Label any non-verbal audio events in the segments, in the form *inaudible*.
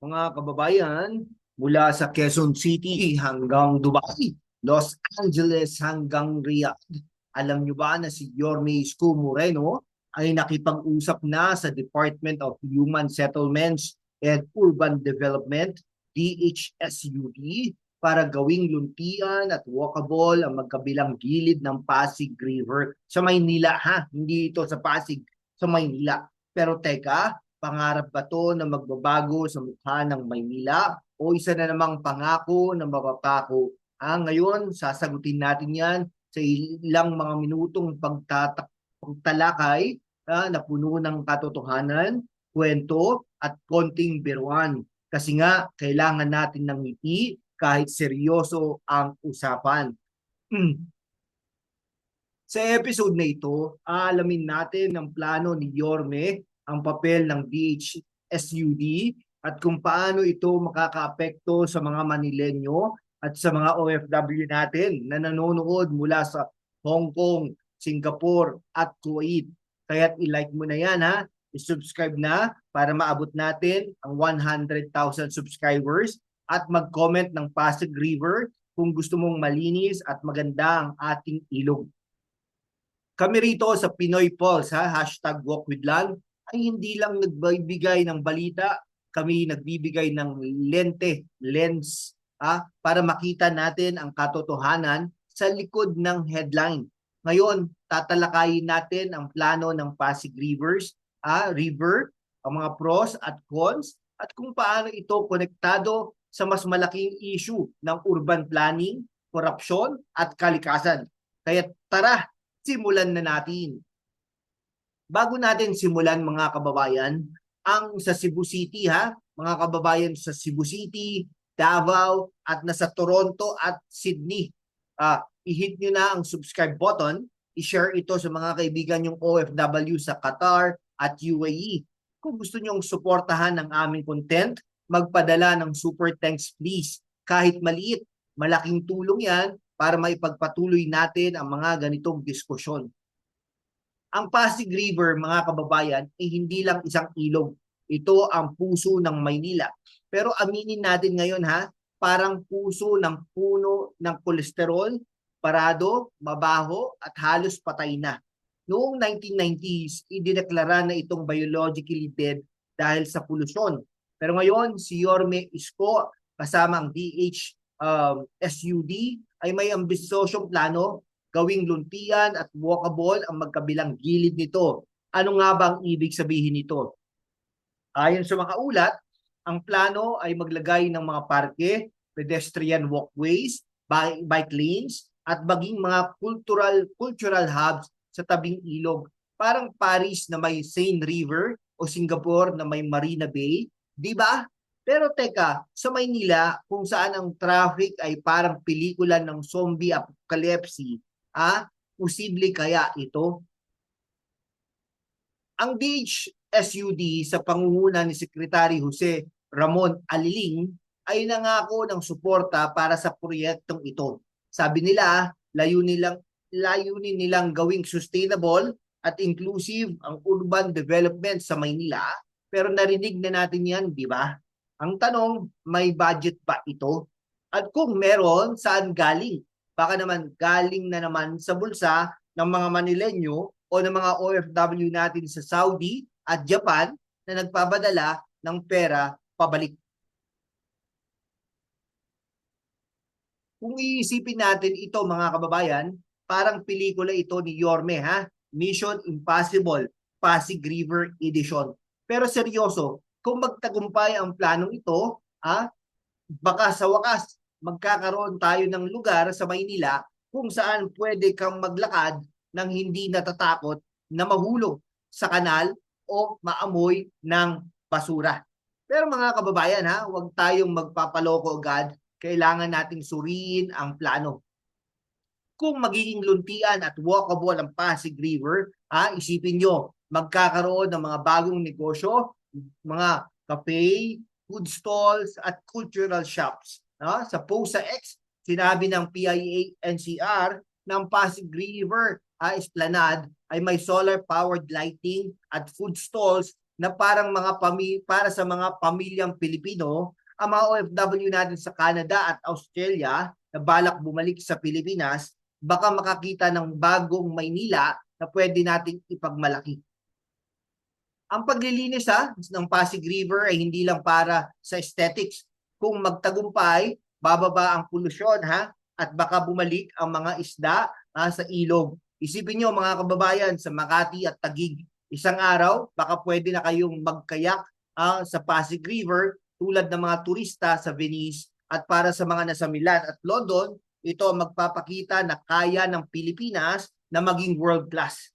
mga kababayan, mula sa Quezon City hanggang Dubai, Los Angeles hanggang Riyadh. Alam niyo ba na si Yorme Isko Moreno ay nakipag-usap na sa Department of Human Settlements and Urban Development, DHSUD, para gawing luntian at walkable ang magkabilang gilid ng Pasig River sa Maynila ha, hindi ito sa Pasig, sa Maynila. Pero teka, pangarap ba to na magbabago sa mukha ng Maynila o isa na namang pangako na mapapako? Ah, ngayon, sasagutin natin yan sa ilang mga minutong pagtatak pagtalakay ah, na puno ng katotohanan, kwento at konting biruan. Kasi nga, kailangan natin ng ngiti kahit seryoso ang usapan. Hmm. Sa episode na ito, aalamin natin ang plano ni Yorme, ang papel ng DHSUD at kung paano ito makakaapekto sa mga Manilenyo at sa mga OFW natin na nanonood mula sa Hong Kong, Singapore at Kuwait. Kaya't i-like mo na yan ha, i-subscribe na para maabot natin ang 100,000 subscribers at mag-comment ng Pasig River kung gusto mong malinis at maganda ang ating ilog. Kami rito sa Pinoy Pulse, ha, hashtag Walk with Land, ay hindi lang nagbibigay ng balita, kami nagbibigay ng lente, lens, ha, para makita natin ang katotohanan sa likod ng headline. Ngayon, tatalakayin natin ang plano ng Pasig Rivers, ah, River, ang mga pros at cons, at kung paano ito konektado sa mas malaking issue ng urban planning, korupsyon at kalikasan. Kaya tara, simulan na natin. Bago natin simulan mga kababayan, ang sa Cebu City ha, mga kababayan sa Cebu City, Davao at nasa Toronto at Sydney. Uh, i-hit nyo na ang subscribe button, i-share ito sa mga kaibigan yung OFW sa Qatar at UAE. Kung gusto nyong suportahan ang aming content, magpadala ng super thanks please. Kahit maliit, malaking tulong yan para maipagpatuloy natin ang mga ganitong diskusyon. Ang Pasig River, mga kababayan, ay hindi lang isang ilog. Ito ang puso ng Maynila. Pero aminin natin ngayon ha, parang puso ng puno ng kolesterol, parado, mabaho at halos patay na. Noong 1990s, idineklara na itong biologically dead dahil sa polusyon. Pero ngayon, si Yorme Isko kasama ang DH um, SUD ay may ambisosyong plano gawing luntian at walkable ang magkabilang gilid nito. Ano nga ba ang ibig sabihin nito? Ayon sa mga ulat, ang plano ay maglagay ng mga parke, pedestrian walkways, bike lanes, at maging mga cultural cultural hubs sa tabing ilog. Parang Paris na may Seine River o Singapore na may Marina Bay, di ba? Pero teka, sa Maynila, kung saan ang traffic ay parang pelikula ng zombie apocalypse, ah, posible kaya ito? Ang DHSUD sa pangunguna ni Secretary Jose Ramon Aliling ay nangako ng suporta para sa proyektong ito. Sabi nila, layunin nilang layunin nilang gawing sustainable at inclusive ang urban development sa Maynila. Pero narinig na natin yan, di ba? Ang tanong, may budget ba ito? At kung meron, saan galing? Baka naman galing na naman sa bulsa ng mga Manilenyo o ng mga OFW natin sa Saudi at Japan na nagpapadala ng pera pabalik. Kung iisipin natin ito mga kababayan, parang pelikula ito ni Yorme ha, Mission Impossible Pasig River Edition. Pero seryoso, kung magtagumpay ang planong ito, ah, baka sa wakas magkakaroon tayo ng lugar sa Maynila kung saan pwede kang maglakad nang hindi natatakot na mahulog sa kanal o maamoy ng basura. Pero mga kababayan ha, huwag tayong magpapaloko agad. Kailangan nating suriin ang plano. Kung magiging luntian at walkable ang Pasig River, ha, isipin nyo, magkakaroon ng mga bagong negosyo mga cafe, food stalls, at cultural shops. No? Sa post sa X, sinabi ng PIA NCR ng Pasig River uh, Esplanade ay may solar-powered lighting at food stalls na parang mga pami para sa mga pamilyang Pilipino, ang mga OFW natin sa Canada at Australia na balak bumalik sa Pilipinas, baka makakita ng bagong Maynila na pwede nating ipagmalaki. Ang paglilinis ha, ng Pasig River ay hindi lang para sa aesthetics. Kung magtagumpay, bababa ang polusyon ha, at baka bumalik ang mga isda ha, sa ilog. Isipin nyo mga kababayan sa Makati at Tagig, isang araw baka pwede na kayong magkayak ah, sa Pasig River tulad ng mga turista sa Venice at para sa mga nasa Milan at London, ito magpapakita na kaya ng Pilipinas na maging world class.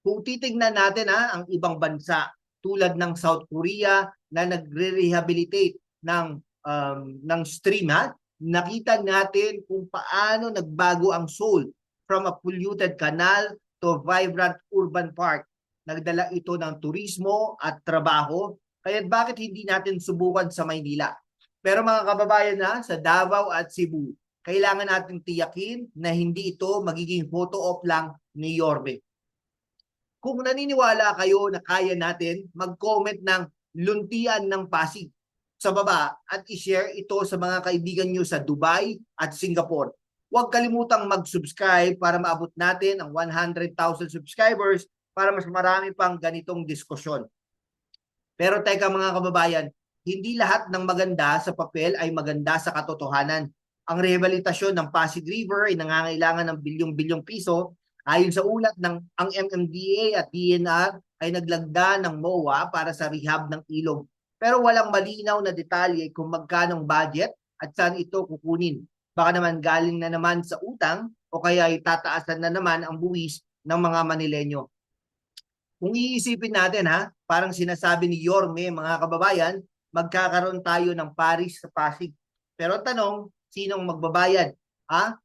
Kung titignan natin ha, ang ibang bansa tulad ng South Korea na nagre-rehabilitate ng um, ng stream ha, nakita natin kung paano nagbago ang Seoul from a polluted canal to vibrant urban park. Nagdala ito ng turismo at trabaho. Kaya bakit hindi natin subukan sa Maynila? Pero mga kababayan na sa Davao at Cebu, kailangan nating tiyakin na hindi ito magiging photo op lang ni Yorbe. Kung naniniwala kayo na kaya natin, mag-comment ng luntian ng Pasig sa baba at i-share ito sa mga kaibigan nyo sa Dubai at Singapore. Huwag kalimutang mag-subscribe para maabot natin ang 100,000 subscribers para mas marami pang ganitong diskusyon. Pero teka mga kababayan, hindi lahat ng maganda sa papel ay maganda sa katotohanan. Ang rehabilitasyon ng Pasig River ay nangangailangan ng bilyong-bilyong piso. Ayon sa ulat ng ang MMDA at DNR ay naglagda ng MOA para sa rehab ng ilog. Pero walang malinaw na detalye kung magkano budget at saan ito kukunin. Baka naman galing na naman sa utang o kaya ay tataasan na naman ang buwis ng mga Manilenyo. Kung iisipin natin ha, parang sinasabi ni Yorme mga kababayan, magkakaroon tayo ng Paris sa Pasig. Pero tanong, sinong magbabayad ha?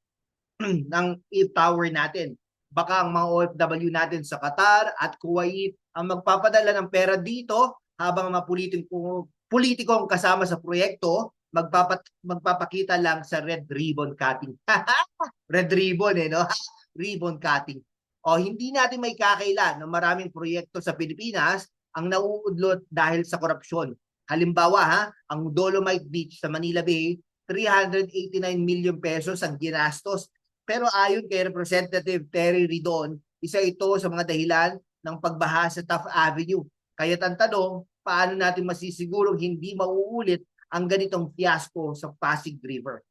*clears throat* ng e-tower natin? Baka ang mga OFW natin sa Qatar at Kuwait ang magpapadala ng pera dito habang mga politiko, politikong kasama sa proyekto magpapat, magpapakita lang sa red ribbon cutting. *laughs* red ribbon eh, no? *laughs* ribbon cutting. O hindi natin may kakailan na maraming proyekto sa Pilipinas ang nauudlot dahil sa korupsyon. Halimbawa, ha, ang Dolomite Beach sa Manila Bay, 389 million pesos ang ginastos. Pero ayon kay Representative Terry Ridon, isa ito sa mga dahilan ng pagbaha sa Taft Avenue. Kaya ang tanong, paano natin masisigurong hindi mauulit ang ganitong fiasco sa Pasig River?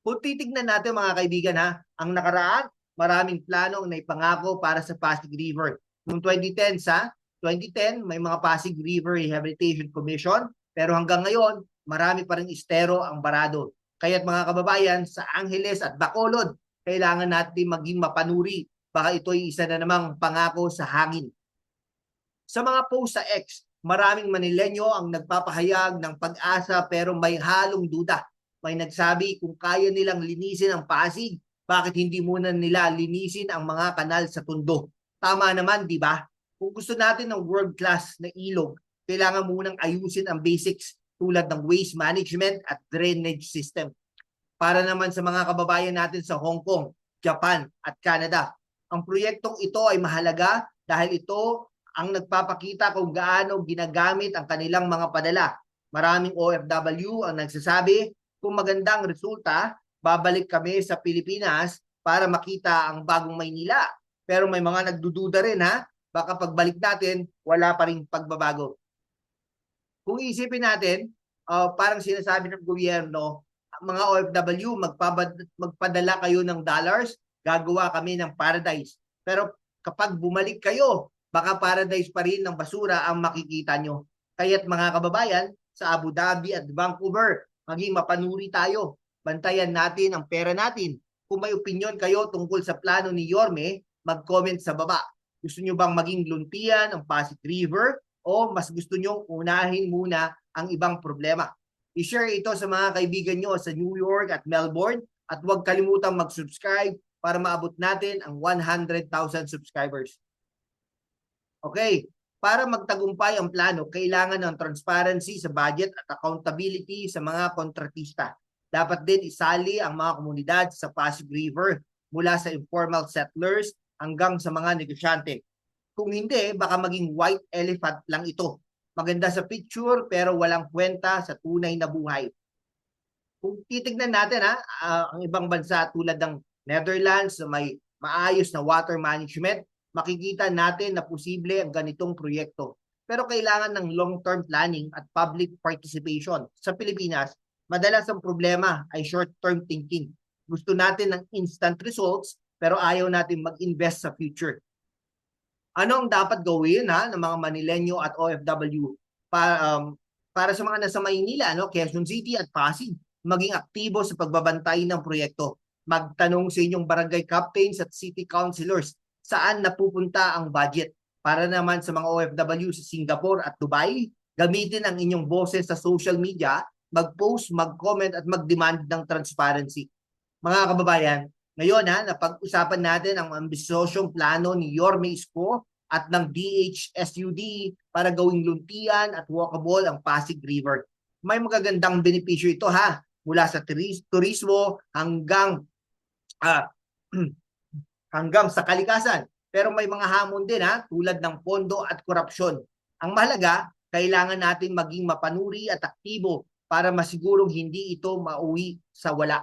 Kung titignan natin mga kaibigan ha, ang nakaraan, maraming plano ang naipangako para sa Pasig River. Noong 2010 sa 2010, may mga Pasig River Rehabilitation Commission, pero hanggang ngayon, marami pa rin estero ang barado. Kaya't mga kababayan, sa Angeles at Bacolod, kailangan natin maging mapanuri. Baka ito'y isa na namang pangako sa hangin. Sa mga post sa X, maraming Manilenyo ang nagpapahayag ng pag-asa pero may halong duda. May nagsabi kung kaya nilang linisin ang Pasig, bakit hindi muna nila linisin ang mga kanal sa Tondo? Tama naman, di ba? Kung gusto natin ng world-class na ilog, kailangan munang ayusin ang basics tulad ng waste management at drainage system. Para naman sa mga kababayan natin sa Hong Kong, Japan at Canada, ang proyektong ito ay mahalaga dahil ito ang nagpapakita kung gaano ginagamit ang kanilang mga padala. Maraming OFW ang nagsasabi kung magandang resulta, babalik kami sa Pilipinas para makita ang bagong Maynila. Pero may mga nagdududa rin ha, baka pagbalik natin, wala pa rin pagbabago. Kung isipin natin, uh, parang sinasabi ng gobyerno, mga OFW, magpadala kayo ng dollars, gagawa kami ng paradise. Pero kapag bumalik kayo, baka paradise pa rin ng basura ang makikita nyo. Kaya't mga kababayan, sa Abu Dhabi at Vancouver, maging mapanuri tayo. Bantayan natin ang pera natin. Kung may opinion kayo tungkol sa plano ni Yorme, mag-comment sa baba. Gusto nyo bang maging luntian ang Pasig River o mas gusto nyo unahin muna ang ibang problema? I-share ito sa mga kaibigan nyo sa New York at Melbourne at huwag kalimutang mag-subscribe para maabot natin ang 100,000 subscribers. Okay, para magtagumpay ang plano, kailangan ng transparency sa budget at accountability sa mga kontratista. Dapat din isali ang mga komunidad sa Pasig River mula sa informal settlers hanggang sa mga negosyante. Kung hindi, baka maging white elephant lang ito. Maganda sa picture pero walang kwenta sa tunay na buhay. Kung titignan natin ha, ah, ang ibang bansa tulad ng Netherlands na may maayos na water management, makikita natin na posible ang ganitong proyekto. Pero kailangan ng long-term planning at public participation. Sa Pilipinas, madalas ang problema ay short-term thinking. Gusto natin ng instant results pero ayaw natin mag-invest sa future. Ano ang dapat gawin ha ng mga Manilenyo at OFW para um, para sa mga nasa Maynila, no, Quezon City at Pasig, maging aktibo sa pagbabantay ng proyekto. Magtanong sa inyong barangay captains at city councilors saan napupunta ang budget. Para naman sa mga OFW sa Singapore at Dubai, gamitin ang inyong boses sa social media, mag-post, mag-comment at mag-demand ng transparency. Mga kababayan, ngayon ha, napag-usapan natin ang ambisyosong plano ni Yorme Isko at ng DHSUD para gawing luntian at walkable ang Pasig River. May magagandang benepisyo ito ha, mula sa turis- turismo hanggang ah, *clears throat* hanggang sa kalikasan. Pero may mga hamon din ha, tulad ng pondo at korupsyon. Ang mahalaga, kailangan natin maging mapanuri at aktibo para masigurong hindi ito mauwi sa wala.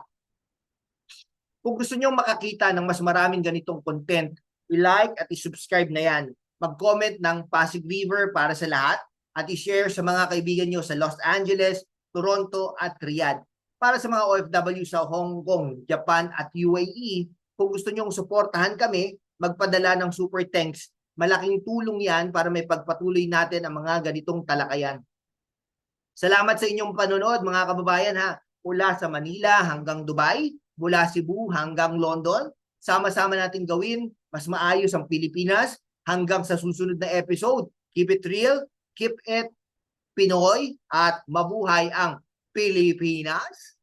Kung gusto nyo makakita ng mas maraming ganitong content, i-like at i-subscribe na yan. Mag-comment ng Pasig River para sa lahat at i-share sa mga kaibigan nyo sa Los Angeles, Toronto at Riyadh. Para sa mga OFW sa Hong Kong, Japan at UAE, kung gusto nyong suportahan kami, magpadala ng super thanks. Malaking tulong yan para may pagpatuloy natin ang mga ganitong talakayan. Salamat sa inyong panonood mga kababayan ha. Mula sa Manila hanggang Dubai, mula Cebu hanggang London. Sama-sama natin gawin mas maayos ang Pilipinas hanggang sa susunod na episode. Keep it real, keep it Pinoy at mabuhay ang Pilipinas.